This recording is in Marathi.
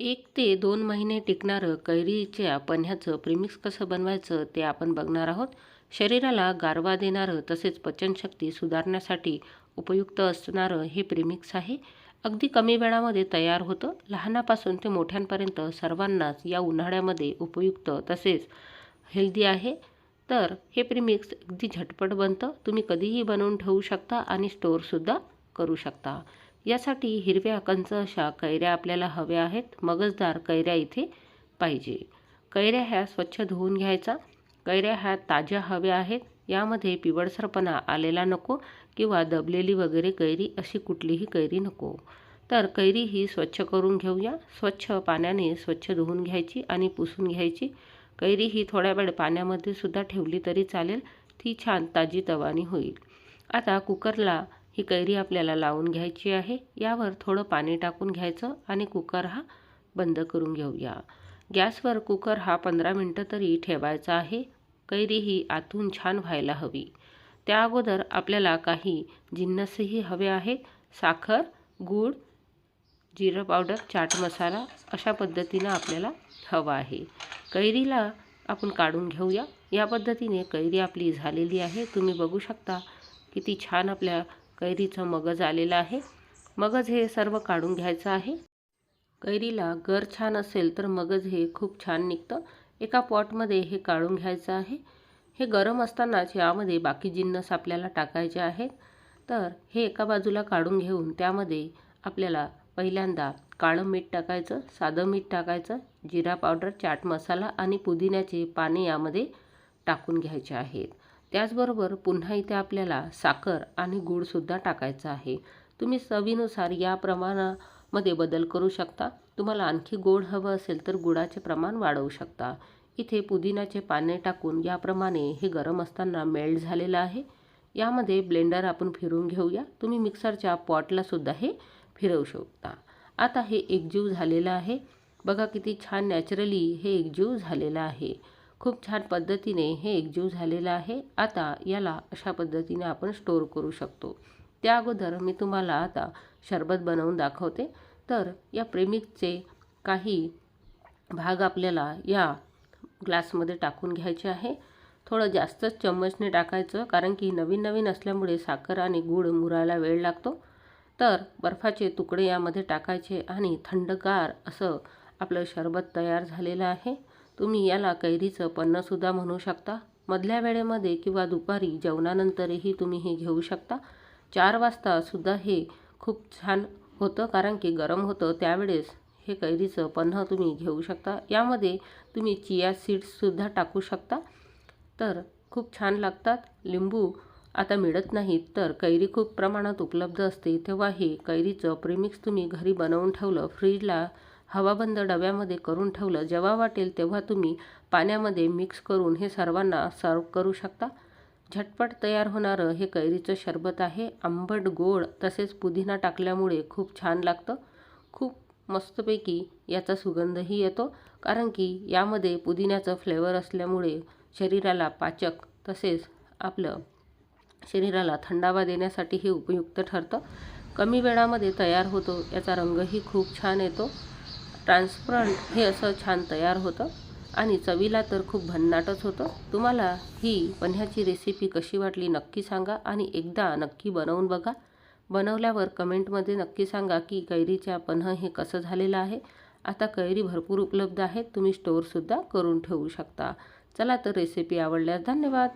एक ते दोन महिने टिकणारं कैरीच्या पन्ह्याचं प्रिमिक्स कसं बनवायचं ते आपण बघणार आहोत. शरीराला गारवा देणारं तसेच पचनशक्ती सुधारण्यासाठी उपयुक्त असणारं हे प्रिमिक्स आहे. अगदी कमी वेळामध्ये तयार होतं. लहानापासून ते मोठ्यांपर्यंत सर्वांनाच या उन्हाळ्यामध्ये उपयुक्त तसेच हेल्दी आहे. तर हे प्रिमिक्स अगदी झटपट बनतं. तुम्ही कधीही बनवून ठेवू शकता आणि स्टोअरसुद्धा करू शकता. यासाठी हिरव्या कंच अशा कैऱ्या आपल्याला हव्या आहेत. मगजदार कैऱ्या इथे पाहिजे. कैऱ्या ह्या स्वच्छ धुवून घ्यायचा. कैऱ्या ह्या ताज्या हव्या आहेत. यामध्ये पिवळसरपणा आलेला नको किंवा दबलेली वगैरे कैरी अशी कुठलीही कैरी नको. तर कैरी ही स्वच्छ करून घेऊया. स्वच्छ पाण्याने स्वच्छ धुवून घ्यायची आणि पुसून घ्यायची. कैरी ही थोड्या वेळ पाण्यामध्ये सुद्धा ठेवली तरी चालेल. ती छान ताजी तवानी होईल. आता कुकरला ही कैरी आपल्याला लावून घ्यायची आहे. यावर थोडं पाणी टाकून घ्यायचं आणि कुकर हा बंद करून घेऊया. गॅसवर कुकर हा पंधरा मिनटं तरी ठेवायचा आहे. कैरी ही आतून छान व्हायला हवी. त्या अगोदर आपल्याला काही जिन्नसही हवे आहेत. साखर गूळ जिरं पावडर चाट मसाला अशा पद्धतीनं आपल्याला हवा आहे. कैरीला आपण काढून घेऊया. या पद्धतीने कैरी आपली झालेली आहे. तुम्ही बघू शकता किती छान आपल्या कैरीचं मगज आलेलं आहे. मगज हे सर्व काढून घ्यायचं आहे. कैरीला गर छान असेल तर मगज हे खूप छान निघतं. एका पॉटमध्ये हे काढून घ्यायचं आहे. हे गरम असतानाच यामध्ये बाकी जिन्नस आपल्याला टाकायचे आहेत. तर हे एका बाजूला काढून घेऊन त्यामध्ये आपल्याला पहिल्यांदा काळं मीठ टाकायचं साधं मीठ टाकायचं जिरा पावडर चाट मसाला आणि पुदिन्याचे पाने यामध्ये टाकून घ्यायचे आहेत. त्याचबरोबर पुन्हा इथे आपल्याला साखर आणि गूळसुद्धा टाकायचा आहे. तुम्ही चवीनुसार या प्रमाणामध्ये बदल करू शकता. तुम्हाला आणखी गोड हवं असेल तर गुळाचे प्रमाण वाढवू शकता. इथे पुदिनाचे पाने टाकून याप्रमाणे हे गरम असताना मेल्ट झालेलं आहे. यामध्ये ब्लेंडर आपण फिरून घेऊया. तुम्ही मिक्सरच्या पॉटलासुद्धा हे फिरवू शकता. आता हे एकजीव झालेलं आहे. बघा किती छान नॅचरली हे एकजीव झालेलं आहे. खूप छान पद्धतीने हे एकजीव झालेलं आहे. आता याला अशा पद्धतीने आपण स्टोअर करू शकतो. त्या अगोदर मी तुम्हाला आता शरबत बनवून दाखवते. तर या प्रेमिकचे काही भाग आपल्याला या ग्लासमध्ये टाकून घ्यायचे आहे. थोडं जास्तच चम्मचने टाकायचं कारण की नवीन नवीन असल्यामुळे साखर आणि गूळ मुरायला वेळ लागतो. तर बर्फाचे तुकडे यामध्ये टाकायचे आणि थंडगार असं आपलं शरबत तयार झालेलं आहे. तुम्ही याला कैरीचं पन्नसुद्धा म्हणू शकता. मधल्या वेळेमध्ये किंवा दुपारी जेवणानंतरही तुम्ही हे घेऊ शकता. चार वाजतासुद्धा हे खूप छान होतं कारण की गरम होतं त्यावेळेस हे कैरीचं पन्हं तुम्ही घेऊ शकता. यामध्ये तुम्ही चिया सीड्ससुद्धा टाकू शकता. तर खूप छान लागतात. लिंबू आता मिळत नाहीत तर कैरी खूप प्रमाणात उपलब्ध असते. तेव्हा हे कैरीचं प्रेमिक्स तुम्ही घरी बनवून ठेवलं फ्रीजला हवाबंद डब्यामध्ये करून ठेवलं जेव्हा वाटेल तेव्हा तुम्ही पाण्यामध्ये मिक्स करून हे सर्वांना सर्व करू शकता. झटपट तयार होणारं हे कैरीचं शरबत आहे आंबट गोड तसेच पुदिना टाकल्यामुळे खूप छान लागतं. खूप मस्तपैकी याचा सुगंधही येतो कारण की यामध्ये पुदिन्याचं फ्लेवर असल्यामुळे शरीराला पाचक तसेच आपलं शरीराला थंडावा देण्यासाठी हे उपयुक्त ठरतं. कमी वेळामध्ये तयार होतो याचा रंगही खूप छान येतो. ट्रान्सपरंट हे असं छान तयार होतं. आणि चवीला तर खूप भन्नाटच होतं. तुम्हाला ही पन्ह्याची रेसिपी कशी वाटली नक्की सांगा आणि एकदा नक्की बनवून बघा. बनवल्यावर कमेंटमध्ये नक्की सांगा की कैरीच्या पन्ह हे कसं झालेलं आहे. आता कैरी भरपूर उपलब्ध आहेत. तुम्ही स्टोअरसुद्धा करून ठेवू शकता. चला तर रेसिपी आवडल्यास धन्यवाद.